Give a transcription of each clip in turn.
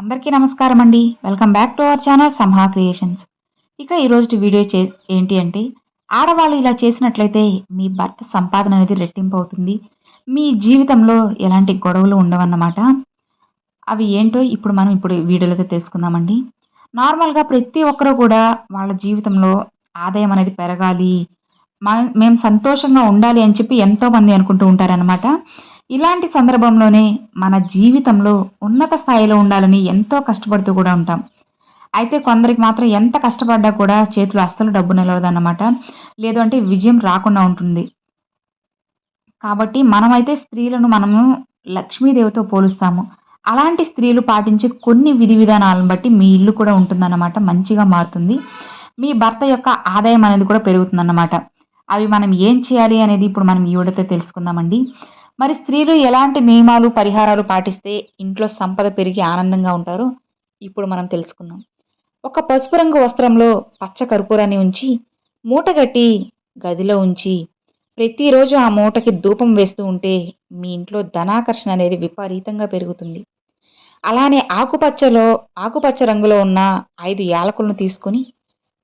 అందరికీ నమస్కారం అండి welcome back to our channel Samha creations. ఇక ఈరోజు వీడియో చే ఏంటి అంటే ఆడవాళ్ళు ఇలా చేసినట్లయితే మీ భర్త సంపాదన అనేది రెట్టింపు అవుతుంది మీ జీవితంలో ఎలాంటి గొడవలు ఉండవన్నమాట. అవి ఏంటో ఇప్పుడు మనం ఇప్పుడు వీడియోలో తెలుసుకుందామండి నార్మల్గా ప్రతి ఒక్కరూ కూడా వాళ్ళ జీవితంలో ఆదాయం అనేది పెరగాలి మేము సంతోషంగా ఉండాలి అని చెప్పి ఎంతోమంది అనుకుంటూ ఉంటారనమాట ఇలాంటి సందర్భంలోనే మన జీవితంలో ఉన్నత స్థాయిలో ఉండాలని ఎంతో కష్టపడుతూ కూడా ఉంటాం. అయితే కొందరికి మాత్రం ఎంత కష్టపడ్డా కూడా చేతులు అస్సలు డబ్బు నిలవదన్నమాట. లేదు అంటే విజయం రాకుండా ఉంటుంది. కాబట్టి మనమైతే స్త్రీలను మనము లక్ష్మీదేవితో పోలుస్తాము. అలాంటి స్త్రీలు పాటించే కొన్ని విధి విధానాలను బట్టి మీ ఇల్లు కూడా ఉంటుందన్నమాట. మంచిగా మారుతుంది. మీ భర్త యొక్క ఆదాయం అనేది కూడా పెరుగుతుందన్నమాట. అవి మనం ఏం చేయాలి అనేది ఇప్పుడు మనం ఈ విడత తెలుసుకుందామండి. మరి స్త్రీలు ఎలాంటి నియమాలు పరిహారాలు పాటిస్తే ఇంట్లో సంపద పెరిగి ఆనందంగా ఉంటారో? ఇప్పుడు మనం తెలుసుకుందాం. ఒక పసుపు రంగు వస్త్రంలో పచ్చ కర్పూరాన్ని ఉంచి మూటగట్టి గదిలో ఉంచి ప్రతిరోజు ఆ మూటకి ధూపం వేస్తూ ఉంటే మీ ఇంట్లో ధనాకర్షణ అనేది విపరీతంగా పెరుగుతుంది. అలానే ఆకుపచ్చలో ఆకుపచ్చ రంగులో ఉన్న ఐదు యాలకులను తీసుకొని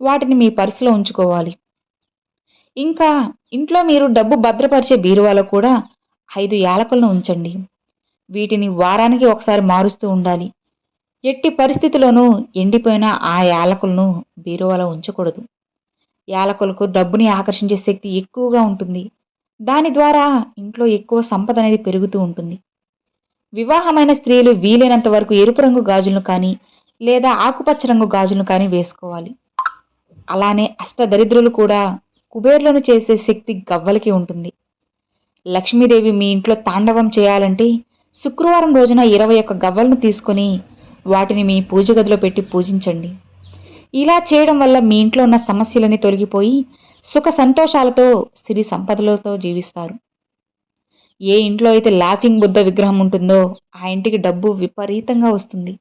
వాటిని మీ పర్సులో ఉంచుకోవాలి. ఇంకా ఇంట్లో మీరు డబ్బు భద్రపరిచే బీరువాలో కూడా ఐదు యాలకులను ఉంచండి. వీటిని వారానికి ఒకసారి మారుస్తూ ఉండాలి. ఎట్టి పరిస్థితిలోనూ ఎండిపోయిన ఆ యాలకులను బీరువాలో ఉంచకూడదు. యాలకులకు డబ్బుని ఆకర్షించే శక్తి ఎక్కువగా ఉంటుంది. దాని ద్వారా ఇంట్లో ఎక్కువ సంపద అనేది పెరుగుతూ ఉంటుంది. వివాహమైన స్త్రీలు వీలైనంత వరకు ఎరుపు రంగు గాజులను కానీ లేదా ఆకుపచ్చ రంగు గాజులను కానీ వేసుకోవాలి. అలానే అష్టదరిద్రులు కూడా కుబేర్లను చేసే శక్తి గవ్వలకి ఉంటుంది. లక్ష్మీదేవి మీ ఇంట్లో తాండవం చేయాలంటే శుక్రవారం రోజున ఇరవై ఒక్క గవ్వలను తీసుకొని వాటిని మీ పూజ గదిలో పెట్టి పూజించండి. ఇలా చేయడం వల్ల మీ ఇంట్లో ఉన్న సమస్యలని తొలగిపోయి సుఖ సంతోషాలతో సిరి సంపదలతో జీవిస్తారు. ఏ ఇంట్లో అయితే లాఫింగ్ బుద్ధ విగ్రహం ఉంటుందో ఆ ఇంటికి డబ్బు విపరీతంగా వస్తుంది.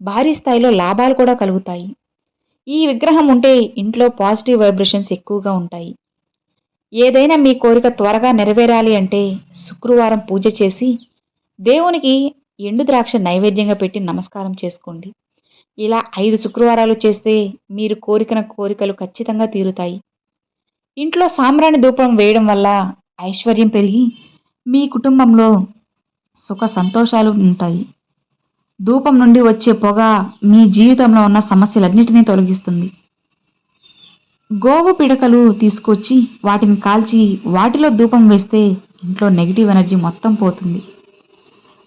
భారీ స్థాయిలో లాభాలు కూడా కలుగుతాయి. ఈ విగ్రహం ఉంటే ఇంట్లో పాజిటివ్ వైబ్రేషన్స్ ఎక్కువగా ఉంటాయి. ఏదైనా మీ కోరిక త్వరగా నెరవేరాలి అంటే శుక్రవారం పూజ చేసి దేవునికి ఎండు ద్రాక్ష నైవేద్యంగా పెట్టి నమస్కారం చేసుకోండి. ఇలా ఐదు శుక్రవారాలు చేస్తే మీరు కోరికన కోరికలు ఖచ్చితంగా తీరుతాయి. ఇంట్లో సాంబ్రాణి ధూపం వేయడం వల్ల ఐశ్వర్యం పెరిగి మీ కుటుంబంలో సుఖ సంతోషాలు ఉంటాయి. ధూపం నుండి వచ్చే పొగ మీ జీవితంలో ఉన్న సమస్యలన్నిటినీ తొలగిస్తుంది. గోవు పిడకలు తీసుకొచ్చి వాటిని కాల్చి వాటిలో ధూపం వేస్తే ఇంట్లో నెగిటివ్ ఎనర్జీ మొత్తం పోతుంది.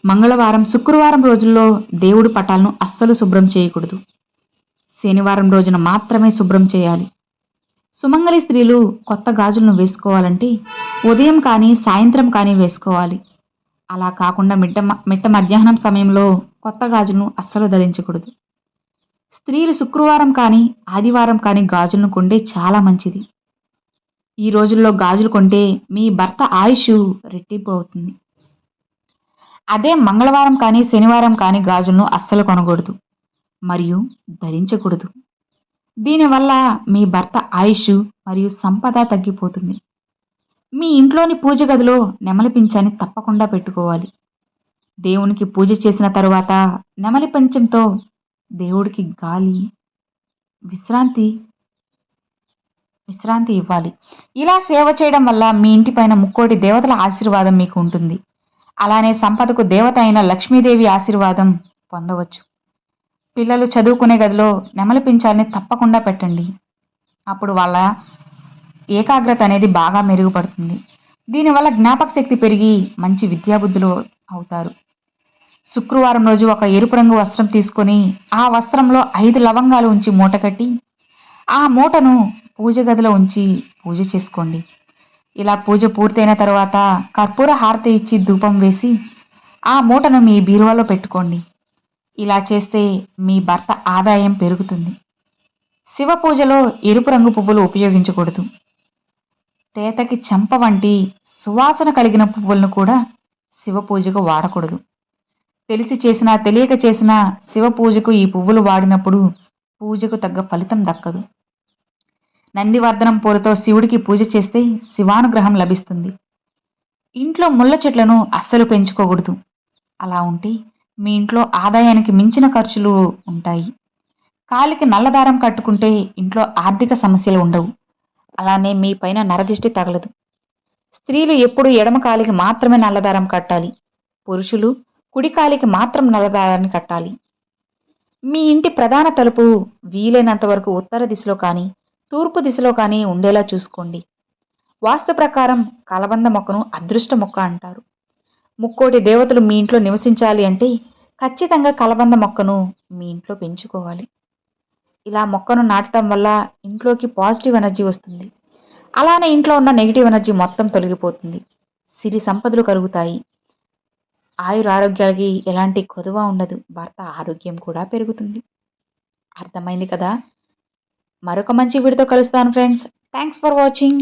మంగళవారం శుక్రవారం రోజుల్లో దేవుడి పటాలను అస్సలు శుభ్రం చేయకూడదు. శనివారం రోజున మాత్రమే శుభ్రం చేయాలి. సుమంగళి స్త్రీలు కొత్త గాజులను వేసుకోవాలంటే ఉదయం కానీ సాయంత్రం కానీ వేసుకోవాలి. అలా కాకుండా మిట్ట మిట్ట మధ్యాహ్నం సమయంలో కొత్త గాజులను అస్సలు ధరించకూడదు. స్త్రీలు శుక్రవారం కానీ ఆదివారం కానీ గాజులను కొంటే చాలా మంచిది. ఈ రోజుల్లో గాజులు కొంటే మీ భర్త ఆయుష్ రెట్టింపు అవుతుంది. అదే మంగళవారం కానీ శనివారం కానీ గాజులను అస్సలు కొనకూడదు. మరియు ధరించకూడదు. దీనివల్ల మీ భర్త ఆయుష్ మరియు సంపద తగ్గిపోతుంది. మీ ఇంట్లోని పూజ గదిలో నెమలి పింఛాన్ని తప్పకుండా పెట్టుకోవాలి. దేవునికి పూజ చేసిన తరువాత నెమలి పంచంతో దేవుడికి గాలి విశ్రాంతి విశ్రాంతి ఇవ్వాలి. ఇలా సేవ చేయడం వల్ల మీ ఇంటిపైన ముక్కోటి దేవతల ఆశీర్వాదం మీకు ఉంటుంది. అలానే సంపదకు దేవత అయిన లక్ష్మీదేవి ఆశీర్వాదం పొందవచ్చు. పిల్లలు చదువుకునే గదిలో నెమలి పింఛాలని తప్పకుండా పెట్టండి. అప్పుడు వాళ్ళ ఏకాగ్రత అనేది బాగా మెరుగుపడుతుంది. దీనివల్ల జ్ఞాపక శక్తి పెరిగి మంచి విద్యాబుద్ధులు అవుతారు. శుక్రవారం రోజు ఒక ఎరుపు రంగు వస్త్రం తీసుకొని ఆ వస్త్రంలో ఐదు లవంగాలు ఉంచి మూట కట్టి ఆ మూటను పూజ గదిలో ఉంచి పూజ చేసుకోండి. ఇలా పూజ పూర్తయిన తర్వాత కర్పూర హారతి ఇచ్చి ధూపం వేసి ఆ మూటను మీ బీరువాలో పెట్టుకోండి. ఇలా చేస్తే మీ భర్త ఆదాయం పెరుగుతుంది. శివ పూజలో ఎరుపు రంగు పువ్వులు ఉపయోగించకూడదు. తేతకి చెంప వంటి సువాసన కలిగిన పువ్వులను కూడా శివ పూజకు వాడకూడదు. తెలిసి చేసినా తెలియక చేసినా శివ పూజకు ఈ పువ్వులు వాడినప్పుడు పూజకు తగ్గ ఫలితం దక్కదు. నందివర్ధనం పూలతో శివుడికి పూజ చేస్తే శివానుగ్రహం లభిస్తుంది. ఇంట్లో ముళ్ళ చెట్లను అస్సలు పెంచుకోకూడదు. అలా ఉంటే మీ ఇంట్లో ఆదాయానికి మించిన ఖర్చులు ఉంటాయి. కాలికి నల్లదారం కట్టుకుంటే ఇంట్లో ఆర్థిక సమస్యలు ఉండవు. అలానే మీ పైన నరదిష్టి తగలదు. స్త్రీలు ఎప్పుడు ఎడమ కాలికి మాత్రమే నల్లదారం కట్టాలి. పురుషులు కుడికాలికి మాత్రం నల్లదారాన్ని కట్టాలి. మీ ఇంటి ప్రధాన తలుపు వీలైనంత వరకు ఉత్తర దిశలో కానీ తూర్పు దిశలో కానీ ఉండేలా చూసుకోండి. వాస్తు ప్రకారం కలబంద మొక్కను అదృష్ట మొక్క అంటారు. ముక్కోటి దేవతలు మీ ఇంట్లో నివసించాలి అంటే ఖచ్చితంగా కలబంద మొక్కను మీ ఇంట్లో పెంచుకోవాలి. ఇలా మొక్కను నాటడం వల్ల ఇంట్లోకి పాజిటివ్ ఎనర్జీ వస్తుంది. అలానే ఇంట్లో ఉన్న నెగిటివ్ ఎనర్జీ మొత్తం తొలగిపోతుంది. సిరి సంపదలు కలుగుతాయి. ఆయుర ఆరోగ్యాలకి ఎలాంటి కొదువ ఉండదు. భర్త ఆరోగ్యం కూడా పెరుగుతుంది. అర్థమైంది కదా? మరొక మంచి వీడితో కలుస్తాను ఫ్రెండ్స్. Thanks for watching